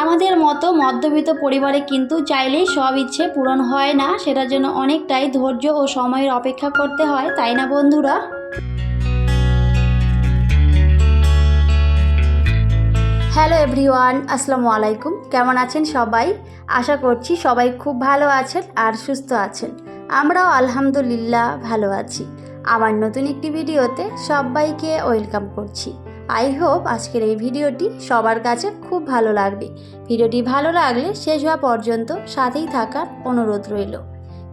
আমাদের মতো মধ্যবিত্ত পরিবারে কিন্তু চাইলেই সব ইচ্ছে পূরণ হয় না, সেটার জন্য অনেকটাই ধৈর্য ও সময়ের অপেক্ষা করতে হয়, তাই না বন্ধুরা? হ্যালো এভরিওয়ান, আসসালামু আলাইকুম। কেমন আছেন সবাই? আশা করছি সবাই খুব ভালো আছেন আর সুস্থ আছেন। আমরাও আলহামদুলিল্লাহ ভালো আছি। আমার নতুন একটি ভিডিওতে সবাইকে ওয়েলকাম করছি। আই হোপ আজকের এই ভিডিওটি সবার কাছে খুব ভালো লাগবে। ভিডিওটি ভালো লাগলে শেষ হওয়া পর্যন্ত সাথেই থাকার অনুরোধ রইল।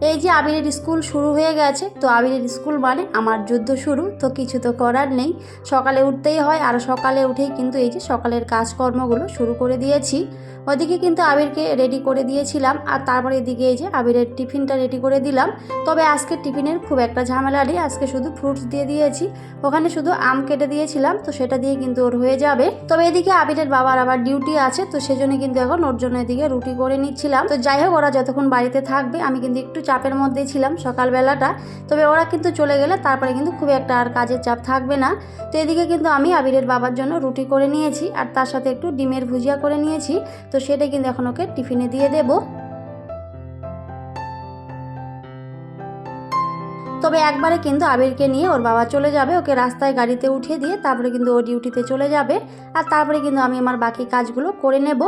এই যে আবিরের স্কুল শুরু হয়ে গেছে, তো আবিরের স্কুল মানে আমার যুদ্ধ শুরু, তো কিছু তো করার নেই। সকালে উঠতেই হয়, আর সকালে উঠেই কিন্তু এই যে সকালের কাজকর্মগুলো শুরু করে দিয়েছি। ওদিকে কিন্তু আবিরকে রেডি করে দিয়েছিলাম, আর তারপরে এদিকে এই যে আবিরের টিফিনটা রেডি করে দিলাম। তবে আজকে টিফিনের খুব একটা ঝামেলা নেই, আজকে শুধু ফ্রুটস দিয়ে দিয়েছি। ওখানে শুধু আম কেটে দিয়েছিলাম, তো সেটা দিয়ে কিন্তু ওর হয়ে যাবে। তবে এদিকে আবিরের বাবার আবার ডিউটি আছে, তো সেজন্য কিন্তু এখন ওর জন্য এদিকে রুটি করে নিচ্ছিলাম। তো যাই হোক, ওরা যতক্ষণ বাড়িতে থাকবে, আমি কিন্তু একটু চাপের মধ্যেই ছিলাম সকালবেলাটা। তবে ওরা কিন্তু চলে গেলে তারপরে কিন্তু খুব একটা আর কাজের চাপ থাকবে না। তো এদিকে কিন্তু আমি আবিরের বাবার জন্য রুটি করে নিয়েছি, আর তার সাথে একটু ডিমের ভুজিয়া করে নিয়েছি। তো সেটা কিন্তু এখন ওকে টিফিনে দিয়ে দেব। তবে একবারে কিন্তু আবিরকে নিয়ে ওর বাবা চলে যাবে, ওকে রাস্তায় গাড়িতে উঠিয়ে দিয়ে তারপরে কিন্তু ও ডিউটিতে চলে যাবে। আর তারপরে কিন্তু আমি আমার বাকি কাজগুলো করে নেব।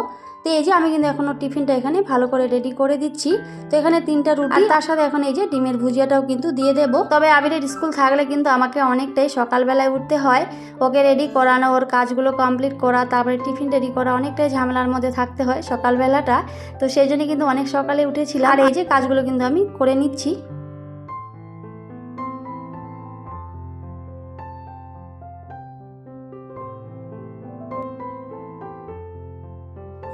তো এই যে আমি কিন্তু এখন ওর টিফিনটা এখানে ভালো করে রেডি করে দিচ্ছি। তো এখানে তিনটা রুটি তার সাথে এখন এই যে ডিমের ভুজিয়াটাও কিন্তু দিয়ে দেব। তবে আবিরের স্কুল থাকলে কিন্তু আমাকে অনেকটাই সকালবেলায় উঠতে হয়। ওকে রেডি করানো, ওর কাজগুলো কমপ্লিট করা, তারপরে টিফিন রেডি করা অনেকটাই ঝামেলার মধ্যে থাকতে হয় সকালবেলাটা। তো সেই জন্য কিন্তু অনেক সকালে উঠেছিলাম। আর এই যে কাজগুলো কিন্তু আমি করে নিচ্ছি।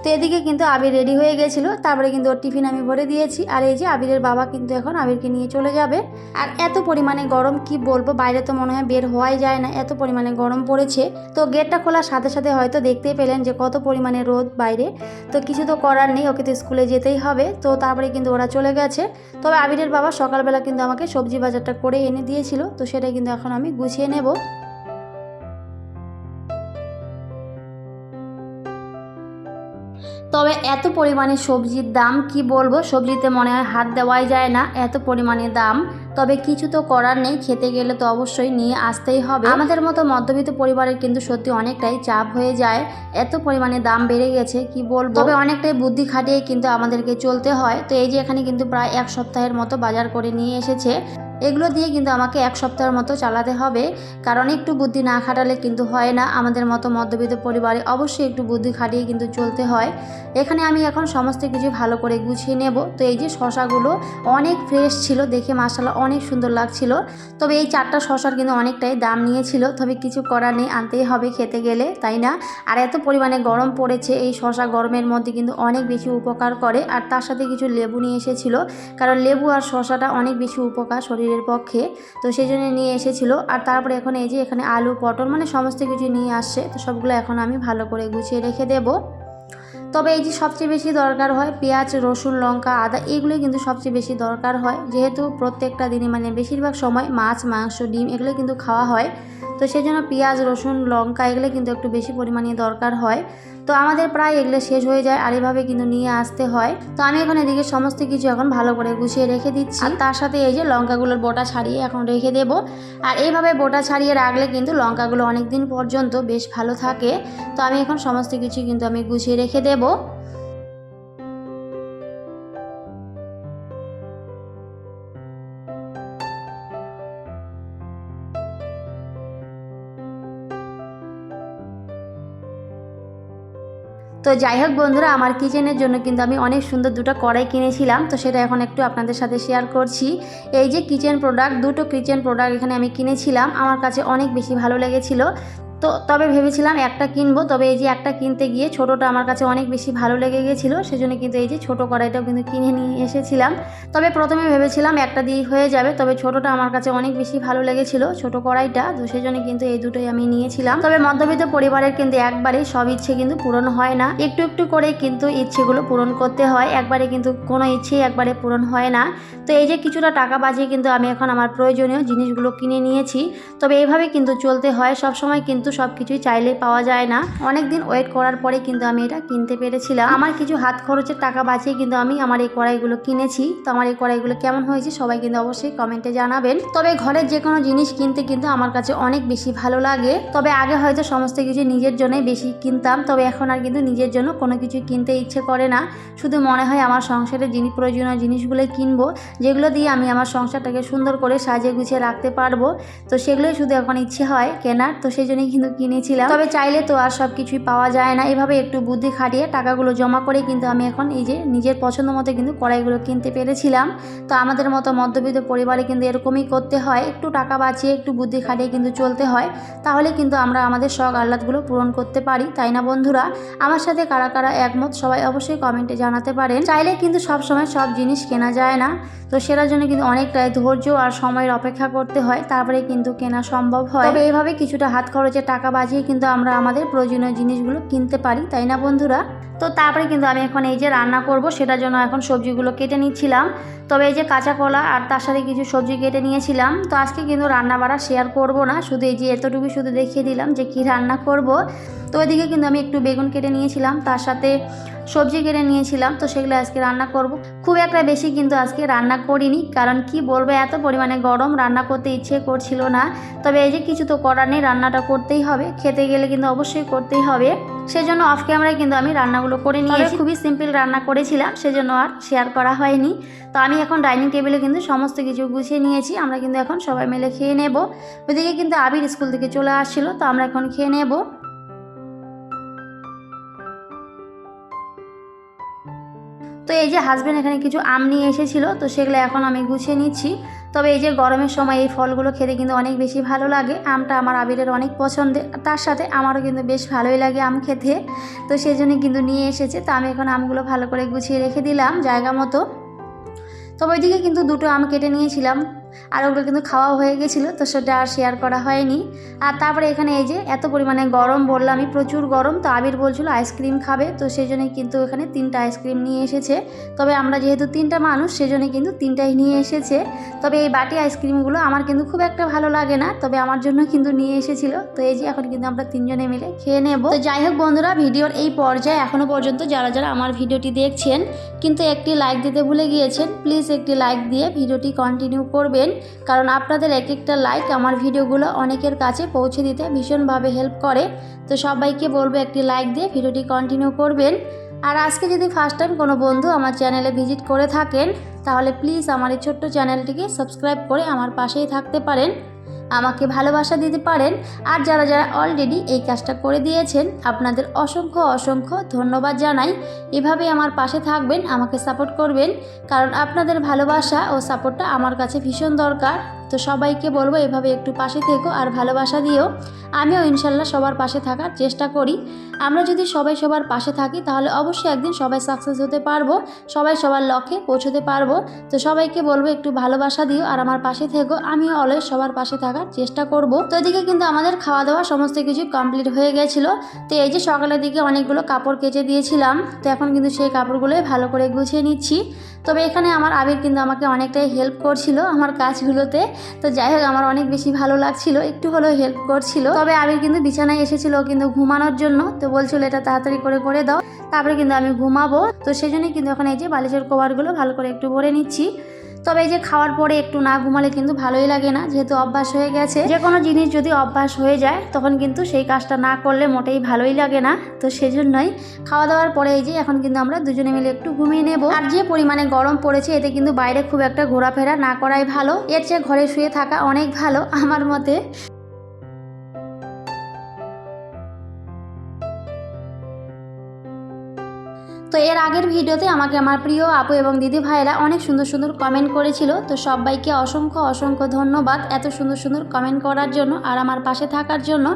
তো এদিকে কিন্তু আবির রেডি হয়ে গেছিল। তারপরে কিন্তু ওর টিফিন আমি ভরে দিয়েছি। আর এই যে আবিরের বাবা কিন্তু এখন আবিরকে নিয়ে চলে যাবে। আর এত পরিমাণে গরম, কি বলব? বাইরে তো মনে হয় বের হওয়াই যায় না। এত পরিমাণে গরম পড়েছে। তো গেটটা খোলার সাথে সাথে হয়তো দেখতেই পেলেন যে কত পরিমাণে রোদ বাইরে। তো কিছু তো করার নেই, ওকে তো স্কুলে যেতেই হবে। তো তারপরে কিন্তু ওরা চলে গেছে। তবে আবিরের বাবা সকালবেলা কিন্তু আমাকে সবজি বাজারটা করে এনে দিয়েছিল। তো সেটা কিন্তু এখন আমি গুছিয়ে নেব। তবে এত পরিমাণে সবজির দাম কি বলব? সবজিতে মনে হয় হাত দেওয়াই যায় না, এত পরিমাণে দাম। তবে কিছু তো করার নেই, খেতে গেলে তো অবশ্যই নিয়ে আসতেই হবে। আমাদের মতো মধ্যবিত্ত পরিবারের কিন্তু সত্যি অনেকটাই চাপ হয়ে যায়। এত পরিমাণে দাম বেড়ে গেছে, কি বলব? তবে অনেকটাই বুদ্ধি খাটিয়ে কিন্তু আমাদেরকে চলতে হয়। তো এই যে এখানে কিন্তু প্রায় এক সপ্তাহের মতো বাজার করে নিয়ে এসেছে। এগুলো দিয়ে কিন্তু আমাকে এক সপ্তাহের মতো চালাতে হবে। কারণ একটু বুদ্ধি না খাটালে কিন্তু হয় না। আমাদের মতো মধ্যবিত্ত পরিবারে অবশ্যই একটু বুদ্ধি খাটিয়ে কিন্তু চলতে হয়। এখানে আমি এখন সমস্ত কিছু ভালো করে গুছিয়ে নেব। তো এই যে শশাগুলো অনেক ফ্রেশ ছিল, দেখে মাসালা অনেক সুন্দর লাগছিল। তবে এই চারটা শশার কিন্তু অনেকটাই দাম নিয়েছিল। তবে কিছু করার নেই, আনতেই হবে খেতে গেলে, তাই না? আর এত পরিমাণে গরম পড়েছে, এই শশা গরমের মধ্যে কিন্তু অনেক বেশি উপকার করে। আর তার সাথে কিছু লেবু নিয়ে এসেছিল। কারণ লেবু আর শশাটা অনেক বেশি উপকার শরীরের পক্ষে। তো সেই জন্য নিয়ে এসেছিল। আর তারপরে এখন এই যে এখানে আলু, পটল মানে সমস্ত কিছু নিয়ে আসছে। তো সবগুলো এখন আমি ভালো করে গুছিয়ে রেখে দেবো। তবে এই যে সবচেয়ে বেশি দরকার হয় পেঁয়াজ, রসুন, লঙ্কা, আদা, এগুলোই কিন্তু সবচেয়ে বেশি দরকার হয়। যেহেতু প্রত্যেকটা দিনে মানে বেশিরভাগ সময় মাছ, মাংস, ডিম এগুলো কিন্তু খাওয়া হয়। তো সেই জন্য পেঁয়াজ রসুন লঙ্কা এগুলো কিন্তু একটু বেশি পরিমাণে দরকার হয়। তো আমাদের প্রায় এগুলো শেষ হয়ে যায় আর এভাবে কিন্তু নিয়ে আসতে হয়। তো আমি এখন এদিকে সমস্ত কিছু এখন ভালো করে গুছিয়ে রেখে দিচ্ছি। আর তার সাথে এই যে লঙ্কাগুলোর বোটা ছাড়িয়ে এখন রেখে দেব। আর এইভাবে বোটা ছাড়িয়ে রাখলে কিন্তু লঙ্কাগুলো অনেক দিন পর্যন্ত বেশ ভালো থাকে। তো আমি এখন সমস্ত কিছু কিন্তু আমি গুছিয়ে রেখে দেবো। তো যাই হোক বন্ধুরা, আমার কিচেনের জন্য কিন্তু আমি অনেক সুন্দর দুটো কড়াই কিনেছিলাম, তো সেটা এখন একটু আপনাদের সাথে শেয়ার করছি। এই যে কিচেন প্রোডাক্ট দুটো কিচেন প্রোডাক্ট এখানে আমি কিনেছিলাম, আমার কাছে অনেক বেশি ভালো লেগেছিল। তো তবে ভেবেছিলাম একটা কিনবো। তবে এই যে একটা কিনতে গিয়ে ছোটোটা আমার কাছে অনেক বেশি ভালো লেগে গেছিল, সেজন্য কিন্তু এই যে ছোটো কড়াইটাও কিন্তু কিনে নিয়ে এসেছিলাম। তবে প্রথমে ভেবেছিলাম একটা দিয়ে হয়ে যাবে, তবে ছোটোটা আমার কাছে অনেক বেশি ভালো লেগেছিলো, ছোটো কড়াইটা, তো সেজন্য কিন্তু এই দুটোই আমি নিয়েছিলাম। তবে মধ্যবিত্ত পরিবারের কিন্তু একবারে সব ইচ্ছে কিন্তু পূরণ হয় না। একটু একটু করে কিন্তু ইচ্ছেগুলো পূরণ করতে হয়, একবারে কিন্তু কোনো ইচ্ছেই একবারে পূরণ হয় না। তো এই যে কিছুটা টাকা বাজিয়ে কিন্তু আমি এখন আমার প্রয়োজনীয় জিনিসগুলো কিনে নিয়েছি। তবে এইভাবে কিন্তু চলতে হয় সব সময় কিন্তু সব কিছুই চাইলেই পাওয়া যায় না। অনেক দিন ওয়েট করার পরে কিন্তু আমি এটা কিনতে পেরেছিলাম। আমার কিছু হাত খরচের টাকা বাঁচিয়ে কিন্তু আমি আমার এই কড়াইগুলো কিনেছি। তো আমার এই কড়াইগুলো কেমন হয়েছে সবাই কিন্তু অবশ্যই কমেন্টে জানাবেন। তবে ঘরের যে কোনো জিনিস কিনতে কিন্তু আমার কাছে অনেক বেশি ভালো লাগে। তবে আগে হয়তো সমস্ত কিছু নিজের জন্যই বেশি কিনতাম। তবে এখন আর কিন্তু নিজের জন্য কোনো কিছু কিনতে ইচ্ছে করে না। শুধু মনে হয় আমার সংসারের জিনিস প্রয়োজনীয় জিনিসগুলোই কিনবো, যেগুলো দিয়ে আমি আমার সংসারটাকে সুন্দর করে সাজিয়ে গুছিয়ে রাখতে পারব। তো সেগুলোই শুধু এখন ইচ্ছে হয় কেনার। তো সেই জন্যই কিন্তু কিনেছিলাম। তবে চাইলে তো আর সব কিছুই পাওয়া যায় না। এভাবে একটু বুদ্ধি খাটিয়ে টাকাগুলো জমা করে কিন্তু আমি এখন এই যে নিজের পছন্দ মতো কিন্তু কড়াইগুলো কিনতে পেরেছিলাম। তো আমাদের মতো মধ্যবিত্ত পরিবারে কিন্তু এরকমই করতে হয়। একটু টাকা বাঁচিয়ে একটু বুদ্ধি খাটিয়ে কিন্তু চলতে হয়। তাহলে কিন্তু আমরা আমাদের শখ আহ্লাদগুলো পূরণ করতে পারি তাই না বন্ধুরা? আমার সাথে কারা কারা একমত সবাই অবশ্যই কমেন্টে জানাতে পারেন। চাইলে কিন্তু সব সময় সব জিনিস কেনা যায় না। তো সেটার জন্য কিন্তু অনেকটাই ধৈর্য আর সময়ের অপেক্ষা করতে হয়। তারপরে কিন্তু কেনা সম্ভব হয়। তবে এইভাবে কিছুটা হাত খরচের টাকা বাজিয়ে কিন্তু আমরা আমাদের প্রয়োজনীয় জিনিসগুলো কিনতে পারি, তাই না বন্ধুরা? তো তারপরে কিন্তু আমি এখন এই যে রান্না করব, সেটার জন্য এখন সবজিগুলো কেটে নিচ্ছিলাম। তবে এই যে কাঁচা কলা আর তার সাথে কিছু সবজি কেটে নিয়েছিলাম। তো আজকে কিন্তু রান্না বাড়া শেয়ার করব না, শুধু এই যে এতটুকু শুধু দেখিয়ে দিলাম যে কি রান্না করব। তো ওইদিকে কিন্তু আমি একটু বেগুন কেটে নিয়েছিলাম, তার সাথে সবজি কেটে নিয়েছিলাম তো সেগুলো আজকে রান্না করব। খুব একটা বেশি কিন্তু আজকে রান্না করিনি কারণ কি বলব এত পরিমাণে গরম রান্না করতে ইচ্ছে করছিল না। তবে এই যে কিছু তো করার নেই রান্নাটা করতেই হবে খেতে গেলে কিন্তু অবশ্যই করতেই হবে। সেজন্য অফ ক্যামেরায় কিন্তু আমি রান্নাগুলো করে নিয়ে খুবই সিম্পল রান্না করেছিলাম সেজন্য আর শেয়ার করা হয়নি। তো আমি এখন ডাইনিং টেবিলে কিন্তু সমস্ত কিছু গুছিয়ে নিয়েছি আমরা কিন্তু এখন সবাই মিলে খেয়ে নেব। ওইদিকে কিন্তু আবির স্কুল থেকে চলে আসছিল তো আমরা এখন খেয়ে নেব। তো এই যে হাজব্যান্ড এখানে কিছু আম নিয়ে এসেছিল, তো সেগুলো এখন আমি গুছিয়ে নিচ্ছি। তবে এই যে গরমের সময় এই ফলগুলো খেতে কিন্তু অনেক বেশি ভালো লাগে। আমটা আমার আবিরের অনেক পছন্দের। তার সাথে আমারও কিন্তু বেশ ভালোই লাগে আম খেতে। তো সেই জন্য কিন্তু নিয়ে এসেছে। তো আমি এখন আমগুলো ভালো করে গুছিয়ে রেখে দিলাম জায়গা মতো। তবে ওইদিকে কিন্তু দুটো আম কেটে নিয়েছিলাম। আর ওগুলো কিন্তু খাওয়া হয়ে গেছিল, তো সেটা আর শেয়ার করা হয়নি। আর তারপরে এখানে এই যে এত পরিমাণে গরম বললাম আমি প্রচুর গরম, তো আবির বলছিল আইসক্রিম খাবে, তো সেই জন্যই কিন্তু এখানে তিনটা আইসক্রিম নিয়ে এসেছে। তবে আমরা যেহেতু তিনটা মানুষ সেজন্য কিন্তু তিনটাই নিয়ে এসেছে। তবে এই বাটি আইসক্রিমগুলো আমার কিন্তু খুব একটা ভালো লাগে না, তবে আমার জন্য কিন্তু নিয়ে এসেছিল। তো এই যে এখন কিন্তু আমরা তিনজনে মিলে খেয়ে নেব। তো যাই হোক বন্ধুরা, ভিডিওর এই পর্যায়ে এখনও পর্যন্ত যারা যারা আমার ভিডিওটি দেখছেন, কিন্তু একটি লাইক দিতে ভুলে গিয়েছেন প্লিজ একটি লাইক দিয়ে ভিডিওটি কন্টিনিউ করবেন। কারণ আপনাদের এক একটা লাইক আমার ভিডিওগুলো অনেকের কাছে পৌঁছে দিতে ভীষণভাবে হেল্প করে। তো সবাইকে বলব একটি লাইক দিয়ে ভিডিওটি কন্টিনিউ করবেন। আর আজকে যদি ফার্স্ট টাইম কোনো বন্ধু আমার চ্যানেলে ভিজিট করে থাকেন, তাহলে প্লিজ আমার এই ছোট্ট চ্যানেলটিকে সাবস্ক্রাইব করে আমার পাশেই থাকতে পারেন। আমাকে ভালোবাসা দিতে পারেন আর যারা যারা অলরেডি এই কাজটা করে দিয়েছেন, আপনাদের অসংখ্য অসংখ্য ধন্যবাদ জানাই। এভাবে আমার পাশে থাকবেন, আমাকে সাপোর্ট করবেন, কারণ আপনাদের ভালোবাসা ও সাপোর্টটা আমার কাছে ভীষণ দরকার। তো সবাইকে বলব এভাবে একটু পাশে থেকো আর ভালোবাসা দিও আমিও ইনশাল্লাহ সবার পাশে থাকার চেষ্টা করি। আমরা যদি সবাই সবার পাশে থাকি তাহলে অবশ্যই একদিন সবাই সাকসেস হতে পারব, সবাই সবার লক্ষ্যে পৌঁছতে পারব। তো সবাইকে বলব একটু ভালোবাসা দিও আর আমার পাশে থেকো, আমিও অলওয়েজ সবার পাশে থাকার চেষ্টা করব। তো এদিকে কিন্তু আমাদের খাওয়া দাওয়া সমস্ত কিছু কমপ্লিট হয়ে গেছিল। তো এই যে সকালের দিকে অনেকগুলো কাপড় কেচে দিয়েছিলাম, তো এখন কিন্তু সেই কাপড়গুলোই ভালো করে গুছিয়ে নিচ্ছি। তবে এখানে আমার আবির কিন্তু আমাকে অনেকটাই হেল্প করছিল আমার কাজগুলোতে। তো যাই হোক, আমার অনেক বেশি ভালো লাগছিল, একটু হলেও হেল্প করছিল। তবে আবির কিন্তু বিছানায় এসেছিল কিন্তু ঘুমানোর জন্য, তো বলছিল এটা তাড়াতাড়ি করে করে দাও, তারপরে কিন্তু আমি ঘুমাবো। তো সেই জন্যই কিন্তু এখন এই যে বালিশের কভারগুলো ভালো করে একটু ভরে নিচ্ছি। তবে এই যে খাওয়ার পরে একটু না ঘুমালে কিন্তু ভালোই লাগে না, যেহেতু অভ্যাস হয়ে গেছে। যে কোনো জিনিস যদি অভ্যাস হয়ে যায়, তখন কিন্তু সেই কাজটা না করলে মোটেই ভালোই লাগে না। তো সেজন্যই খাওয়া দাওয়ার পরে এই যে এখন কিন্তু আমরা দুজনে মিলে একটু ঘুমিয়ে নেব। আর যে পরিমাণে গরম পড়েছে, এতে কিন্তু বাইরে খুব একটা ঘোরাফেরা না করাই ভালো। এর চেয়ে ঘরে শুয়ে থাকা অনেক ভালো আমার মতে। তো এর আগের ভিডিওতে আমাকে আমার প্রিয় আপু এবং দিদি ভাইয়েরা অনেক সুন্দর সুন্দর কমেন্ট করেছিল। তো সবাইকে অসংখ্য অসংখ্য ধন্যবাদ এত সুন্দর সুন্দর কমেন্ট করার জন্য আর আমার পাশে থাকার জন্য।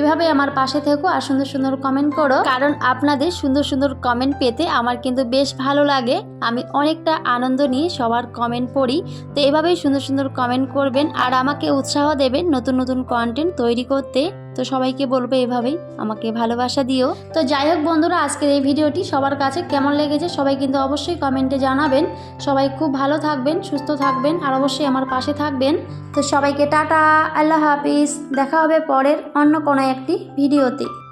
এভাবে আমার পাশে থেকো আর সুন্দর সুন্দর কমেন্ট করো। কারণ আপনাদের সুন্দর সুন্দর কমেন্ট পেতে আমার কিন্তু বেশ ভালো লাগে। আমি অনেকটা আনন্দ নিয়ে সবার কমেন্ট পড়ি। তো এভাবেই সুন্দর সুন্দর কমেন্ট করবেন আর আমাকে উৎসাহ দেবেন নতুন নতুন কন্টেন্ট তৈরি করতে। তো সবাইকে বলব এভাবেই, আমাকে ভালোবাসা দিও। তো যাই হোক বন্ধুরা, আজকের এই ভিডিওটি সবার কাছে কেমন লেগেছে সবাই কিন্তু অবশ্যই কমেন্টে জানাবেন। সবাই খুব ভালো থাকবেন, সুস্থ থাকবেন, আর অবশ্যই আমার পাশে থাকবেন। তো সবাইকে টাটা, আল্লাহ হাফিজ, দেখা হবে পরের অন্য কোনো একটি ভিডিওতে।